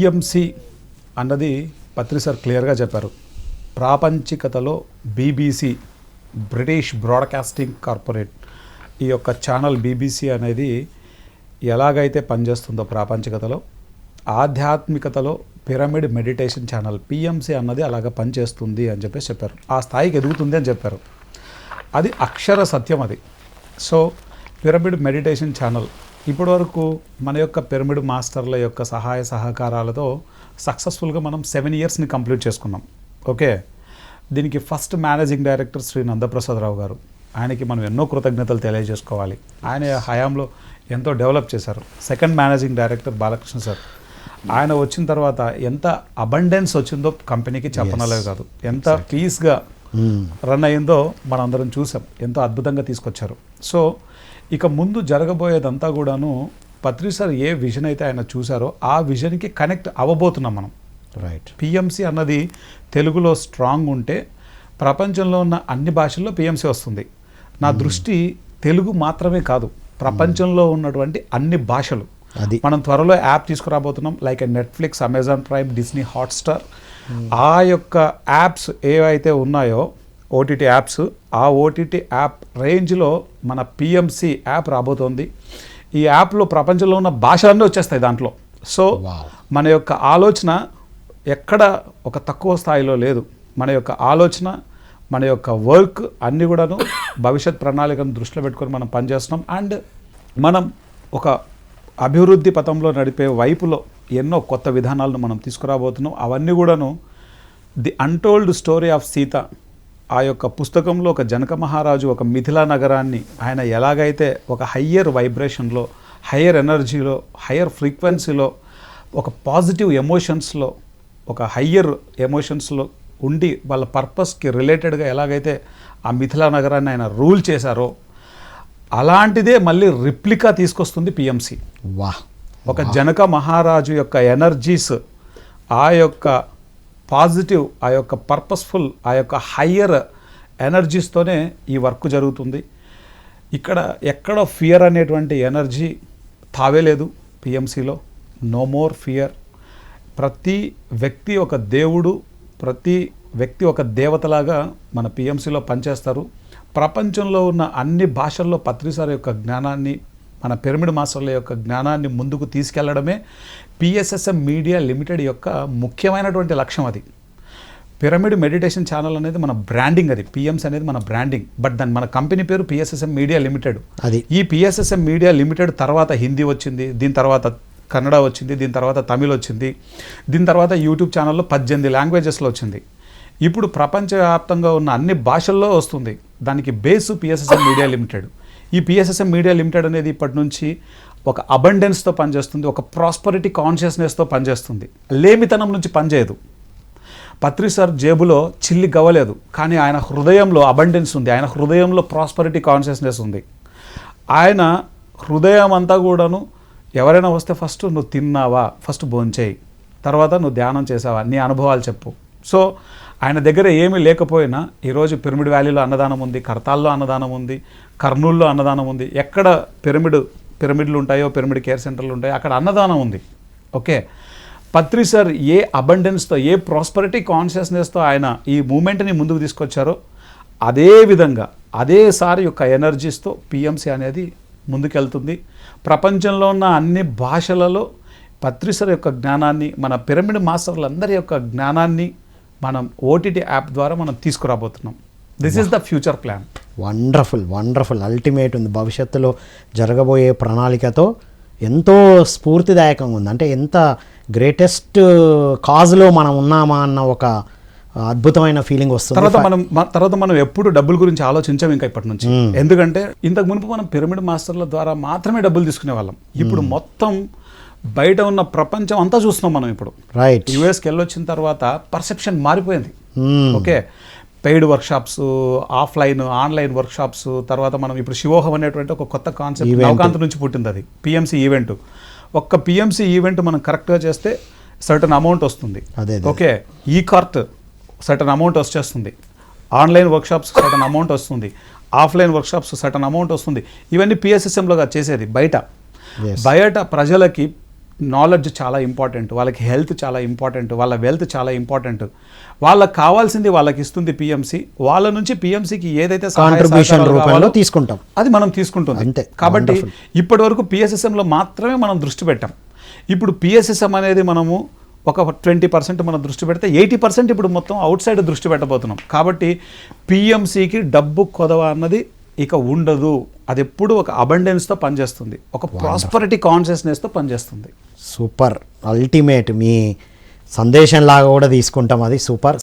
PMC అన్నది పత్రి sir క్లియర్గా చెప్పారు. ప్రాపంచికతలో బీబీసీ బ్రిటిష్ బ్రాడ్కాస్టింగ్ కార్పొరేట్ ఈ యొక్క ఛానల్ బీబీసీ అనేది ఎలాగైతే పనిచేస్తుందో ప్రాపంచికతలో ఆధ్యాత్మికతలో పిరమిడ్ మెడిటేషన్ ఛానల్ పిఎంసి అన్నది అలాగ పనిచేస్తుంది అని చెప్పేసి చెప్పారు. ఆ స్థాయికి ఎదుగుతుంది అని చెప్పారు. అది అక్షర సత్యం అది. సో పిరమిడ్ మెడిటేషన్ ఛానల్ ఇప్పటివరకు మన యొక్క పిరమిడ్ మాస్టర్ల యొక్క సహాయ సహకారాలతో సక్సెస్ఫుల్గా మనం సెవెన్ ఇయర్స్ని కంప్లీట్ చేసుకున్నాం. ఓకే? దీనికి first managing director Shri Nandaprasadarao గారు. ఆయనకి మనం ఎన్నో కృతజ్ఞతలు తెలియజేసుకోవాలి. ఆయన హయాంలో ఎంతో డెవలప్ చేశారు. Second managing director Balakrishna sir. ఆయన వచ్చిన తర్వాత ఎంత అబండెన్స్ వచ్చిందో కంపెనీకి చెప్పనలే కాదు. ఎంత పీస్గా రన్ అయిందో మనందరం చూసాం. ఎంతో అద్భుతంగా తీసుకొచ్చారు. సో ఇక ముందు జరగబోయేదంతా కూడాను పత్రి సార్ ఏ విజన్ అయితే ఆయన చూసారో ఆ విజన్కి కనెక్ట్ అవ్వబోతున్నాం మనం. రైట్ పిఎంసి అన్నది తెలుగులో స్ట్రాంగ్ ఉంటే ప్రపంచంలో ఉన్న అన్ని భాషల్లో పిఎంసి వస్తుంది. నా దృష్టి తెలుగు మాత్రమే కాదు ప్రపంచంలో ఉన్నటువంటి అన్ని భాషలు. అది. మనం త్వరలో app తీసుకురాబోతున్నాం like Netflix Amazon Prime Disney Hotstar ఆ యొక్క యాప్స్ ఏవైతే ఉన్నాయో ఓటీటీ యాప్స్. ఆ ఓటీటీ యాప్ రేంజ్లో మన పిఎంసి యాప్ రాబోతోంది. ఈ యాప్లో ప్రపంచంలో ఉన్న భాషలన్నీ వచ్చేస్తాయి దాంట్లో. సో. మన యొక్క ఆలోచన ఎక్కడ ఒక తక్కువ స్థాయిలో లేదు. మన యొక్క ఆలోచన మన యొక్క వర్క్ అన్నీ కూడాను భవిష్యత్ ప్రణాళికను దృష్టిలో పెట్టుకొని మనం పనిచేస్తున్నాం. అండ్ మనం ఒక అభివృద్ధి పథంలో నడిపే వైపులో ఎన్నో కొత్త విధానాలను మనం తీసుకురాబోతున్నాం. అవన్నీ కూడాను the untold story of Sita ఆ యొక్క పుస్తకంలో ఒక జనక మహారాజు ఒక మిథిలా నగరాన్ని ఆయన ఎలాగైతే ఒక హయ్యర్ వైబ్రేషన్లో హయ్యర్ ఎనర్జీలో హయ్యర్ ఫ్రీక్వెన్సీలో ఒక పాజిటివ్ ఎమోషన్స్లో ఒక హయ్యర్ ఎమోషన్స్లో ఉండి వాళ్ళ పర్పస్కి రిలేటెడ్గా ఎలాగైతే ఆ మిథిలా నగరాన్ని ఆయన రూల్ చేశారో అలాంటిదే మళ్ళీ రిప్లికా తీసుకొస్తుంది పిఎంసి. వా ఒక జనక మహారాజు యొక్క ఎనర్జీస్ ఆ యొక్క పాజిటివ్ ఆ యొక్క పర్పస్ఫుల్ ఆ యొక్క హయ్యర్ ఎనర్జీస్తోనే ఈ వర్క్ జరుగుతుంది. ఇక్కడ ఎక్కడ ఫియర్ అనేటువంటి ఎనర్జీ తావేలేదు పిఎంసిలో. No more fear. ప్రతి వ్యక్తి ఒక దేవుడు ప్రతి వ్యక్తి ఒక దేవతలాగా మన పిఎంసిలో పనిచేస్తారు. ప్రపంచంలో ఉన్న అన్ని భాషల్లో పత్రిసార్ యొక్క జ్ఞానాన్ని మన పిరమిడ్ మాస్టర్ల యొక్క జ్ఞానాన్ని ముందుకు తీసుకెళ్ళడమే పిఎస్ఎస్ఎం మీడియా లిమిటెడ్ యొక్క ముఖ్యమైనటువంటి లక్ష్యం అది. పిరమిడ్ మెడిటేషన్ ఛానల్ అనేది మన బ్రాండింగ్ అది. పిఎంస్ అనేది మన బ్రాండింగ్ బట్ దాని మన కంపెనీ పేరు పిఎస్ఎస్ఎం మీడియా లిమిటెడ్ అది. ఈ పిఎస్ఎస్ఎం మీడియా లిమిటెడ్ తర్వాత హిందీ వచ్చింది దీని తర్వాత కన్నడ వచ్చింది దీని తర్వాత తమిళ్ వచ్చింది దీని తర్వాత యూట్యూబ్ ఛానల్లో పద్దెనిమిది లాంగ్వేజెస్లో వచ్చింది. ఇప్పుడు ప్రపంచవ్యాప్తంగా ఉన్న అన్ని భాషల్లో వస్తుంది. దానికి బేసు పిఎస్ఎస్ఎం మీడియా లిమిటెడ్ ఈ పిఎస్ఎస్ఎం మీడియా లిమిటెడ్ అనేది ఇప్పటి నుంచి ఒక అబండెన్స్తో పనిచేస్తుంది ఒక ప్రాస్పరిటీ కాన్షియస్నెస్తో పనిచేస్తుంది. లేమితనం నుంచి పనిచేయదు పత్రి సార్ జేబులో చిల్లి గవ్వలేదు కానీ ఆయన హృదయంలో అబండెన్స్ ఉంది ఆయన హృదయంలో ప్రాస్పరిటీ కాన్షియస్నెస్ ఉంది. ఆయన హృదయం అంతా కూడాను ఎవరైనా వస్తే ఫస్ట్ నువ్వు తిన్నావా? ఫస్ట్ భోంచేయి తర్వాత నువ్వు ధ్యానం చేసావా? నీ అనుభవాలు చెప్పు. సో ఆయన దగ్గర ఏమీ లేకపోయినా ఈరోజు పిరమిడ్ వ్యాలీలో అన్నదానం ఉంది కర్తాల్లో అన్నదానం ఉంది కర్నూల్లో అన్నదానం ఉంది. ఎక్కడ పిరమిడ్ పిరమిడ్లు ఉంటాయో పిరమిడ్ కేర్ సెంటర్లు ఉంటాయో అక్కడ అన్నదానం ఉంది. ఓకే? పత్రి సార్ ఏ అబండెన్స్తో ఏ ప్రాస్పరిటీ కాన్షియస్నెస్తో ఆయన ఈ మూమెంట్ని ముందుకు తీసుకొచ్చారో అదే విధంగా అదేసారి యొక్క ఎనర్జీస్తో పిఎంసి అనేది ముందుకెళ్తుంది. ప్రపంచంలో ఉన్న అన్ని భాషలలో పత్రిసార్ యొక్క జ్ఞానాన్ని మన పిరమిడ్ మాస్టర్లందరి యొక్క జ్ఞానాన్ని మనం ఓటీటీ యాప్ ద్వారా మనం తీసుకురాబోతున్నాం. This is the future plan wonderful wonderful ultimate ఉంది. భవిష్యత్తులో జరగబోయే ప్రణాళికతో ఎంతో స్ఫూర్తిదాయకంగా ఉంది. అంటే ఎంత గ్రేటెస్ట్ కాజ్లో మనం ఉన్నామా అన్న ఒక అద్భుతమైన ఫీలింగ్ వస్తుంది. తర్వాత మనం తర్వాత మనం ఎప్పుడు డబ్బుల గురించి ఆలోచించాం ఇంకా ఇప్పటి నుంచి. ఎందుకంటే ఇంతకు మునుపు మనం పిరమిడ్ మాస్టర్ల ద్వారా మాత్రమే డబ్బులు తీసుకునే వాళ్ళం. ఇప్పుడు మొత్తం బయట ఉన్న ప్రపంచం అంతా చూస్తున్నాం మనం ఇప్పుడు. రైట్ యుఎస్కి వెళ్ళొచ్చిన తర్వాత పర్సెప్షన్ మారిపోయింది. Okay paid workshops offline online workshops తర్వాత మనం ఇప్పుడు శివోహం అనేటువంటి ఒక కొత్త కాన్సెప్ట్. నవకాంత్ నుంచి పుట్టింది అది. పిఎంసి ఈవెంట్ ఒక్క పిఎంసి ఈవెంట్ మనం కరెక్ట్గా చేస్తే సర్టన్ అమౌంట్ వస్తుంది. ఓకే ఈ కార్ట్ సర్టన్ అమౌంట్ వచ్చేస్తుంది. ఆన్లైన్ వర్క్షాప్స్ సర్టన్ అమౌంట్ వస్తుంది. ఆఫ్లైన్ వర్క్షాప్స్ సర్టన్ అమౌంట్ వస్తుంది. ఇవన్నీ పిఎస్ఎస్ఎంలోగా చేసేది బయట. బయట ప్రజలకి నాలెడ్జ్ చాలా ఇంపార్టెంట్ వాళ్ళకి హెల్త్ చాలా ఇంపార్టెంట్ వాళ్ళ వెల్త్ చాలా ఇంపార్టెంట్ వాళ్ళకి కావాల్సింది వాళ్ళకి ఇస్తుంది పిఎంసి వాళ్ళ నుంచి పిఎంసికి ఏదైతే కాంట్రిబ్యూషన్ రూపంలో తీసుకుంటాం. అది మనం తీసుకుంటుంది. అంతే. కాబట్టి. ఇప్పటి వరకు పిఎస్ఎస్ఎంలో మాత్రమే మనం దృష్టి పెట్టాం. ఇప్పుడు పిఎస్ఎస్ఎం అనేది మనము ఒక ట్వంటీ పర్సెంట్ మనం దృష్టి పెడితే ఎయిటీ పర్సెంట్ ఇప్పుడు మొత్తం అవుట్ సైడ్ దృష్టి పెట్టబోతున్నాం. కాబట్టి పిఎంసికి డబ్బు కొదవ అన్నది ఇక ఉండదు. అది ఎప్పుడు ఒక అబండెన్స్తో పనిచేస్తుంది. ఒక ప్రాస్పరిటీ కాన్షియస్నెస్తో పనిచేస్తుంది. సూపర్ అల్టిమేట్ మీ సందేశం లాగా కూడా తీసుకుంటాం అది. సూపర్